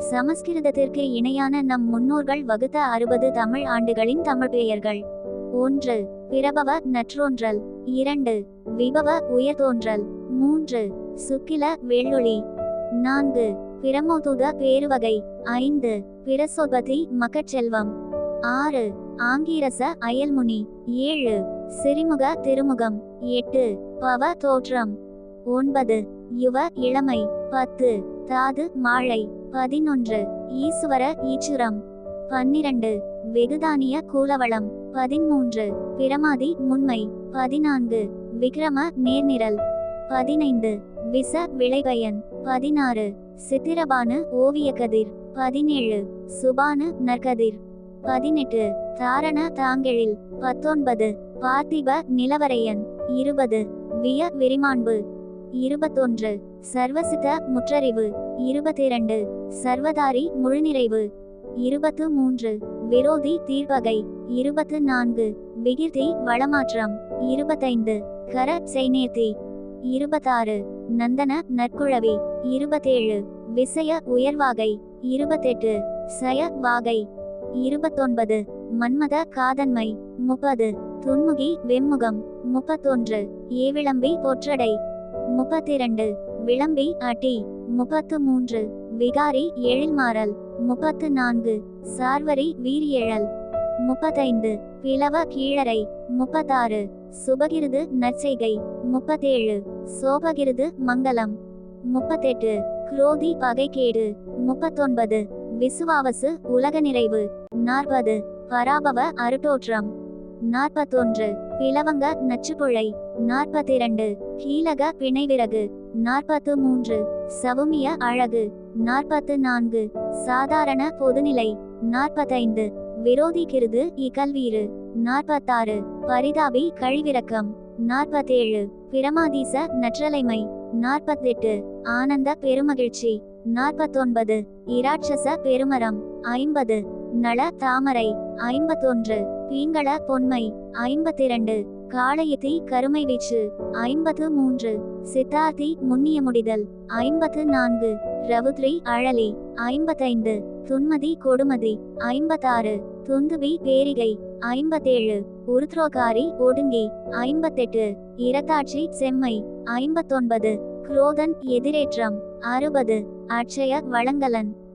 சமஸ்கிருதத்திற்கு இணையான நம் முன்னோர்கள் வகுத்த அறுபது தமிழ் ஆண்டுகளின் தமிழ் பெயர்கள். ஒன்று பிரபவ நற்றோன்றல். இரண்டு விபவ உயர்தோன்றல். மூன்று சுக்கில வெள்ளொளி. நான்கு பிரமோதுத பேருவகை. ஐந்து பிரசோபதி மக்கட்செல்வம். ஆறு ஆங்கீரச அயல்முனி. ஏழு சிறிமுக திருமுகம். எட்டு பவ தோற்றம். ஒன்பது. யுவ இளமை. பத்து. தாது மாழை. பதினொன்று. ஈஸ்வர ஈச்சுரம். பன்னிரண்டு. வெகுதானிய கூலவளம். பதிமூன்று. பிரமாதி முன்மை. பதினான்கு. விக்ரம நேர்நிரல். பதினைந்து. விச விளைபயன். பதினாறு. சித்திரபானு ஓவியக்கதிர் பதினேழு. சுபானு நற்கதிர். பதினெட்டு. தாரண தாங்கெழில். பத்தொன்பது. பார்த்திப நிலவரையன். இருபது. விய விரிமாண்பு. இருபத்தொன்று சர்வசித முற்றறிவு. இருபத்திரண்டு சர்வதாரி முழுநிறைவு. இருபத்து மூன்று விரோதி தீர்வகை இருபத்து நான்கு விகிர்தி வளமாற்றம். இருபத்தைந்து கர செய்நேர்த்தி இருபத்தாறு நந்தன நற்குழவி. இருபத்தேழு விசய உயர்வாகை. இருபத்தெட்டு சய வாகை. இருபத்தொன்பது மன்மத காதன்மை. முப்பது துன்முகி வெம்முகம். முப்பத்தொன்று ஏவிளம்பி பொற்றடை. முப்பத்திரண்டு. விளம்பி அட்டி முப்பத்து மூன்று விகாரி எழில்மாறல். முப்பத்து நான்கு சார்வரி வீரியழல். முப்பத்தைந்து. பிளவ கீழரை முப்பத்தாறு. சுபகிருது நற்செய்கை. முப்பத்தேழு. சோபகிருது மங்களம். முப்பத்தெட்டு. குரோதி பகைக்கேடு முப்பத்தொன்பது. விசுவாவசு உலக நிறைவு நாற்பது. பராபவ அருட்டோற்றம். நாற்பத்தொன்று பிளவங்க நச்சுப்புழை. நாற்பத்திரண்டு கீழக பிணைவிறகு. நாற்பத்து மூன்று சவுமிய அழகு. நாற்பத்து நான்கு சாதாரண பொதுநிலை. நாற்பத்தைந்து விரோதி கிருது இகல்வீறு. நாற்பத்தாறு பரிதாபி கழிவிறக்கம். நாற்பத்தேழு பிரமாதீச நற்றலைமை. நாற்பத்தெட்டு ஆனந்த பெருமகிழ்ச்சி. நாற்பத்தொன்பது இராட்சச பெருமரம். ஐம்பது நள தாமரை ஐம்பத்தொன்று பீங்கள பொன்மை ஐம்பத்திரண்டு காளையத்தி கருமை வீச்சு ஐம்பத்து மூன்று சித்தார்த்தி முன்னிய முடிதல் ஐம்பத்து நான்கு ரவுத்ரி அழலி ஐம்பத்தைந்து துன்மதி கொடுமதி ஐம்பத்தாறு துந்துபி பேரிகை ஐம்பத்தேழு உருத்ரோகாரி ஒடுங்கி ஐம்பத்தெட்டு இரத்தாட்சி செம்மை ஐம்பத்தொன்பது குரோதன் எதிரேற்றம் அறுபது அட்சய வளங்கலன்.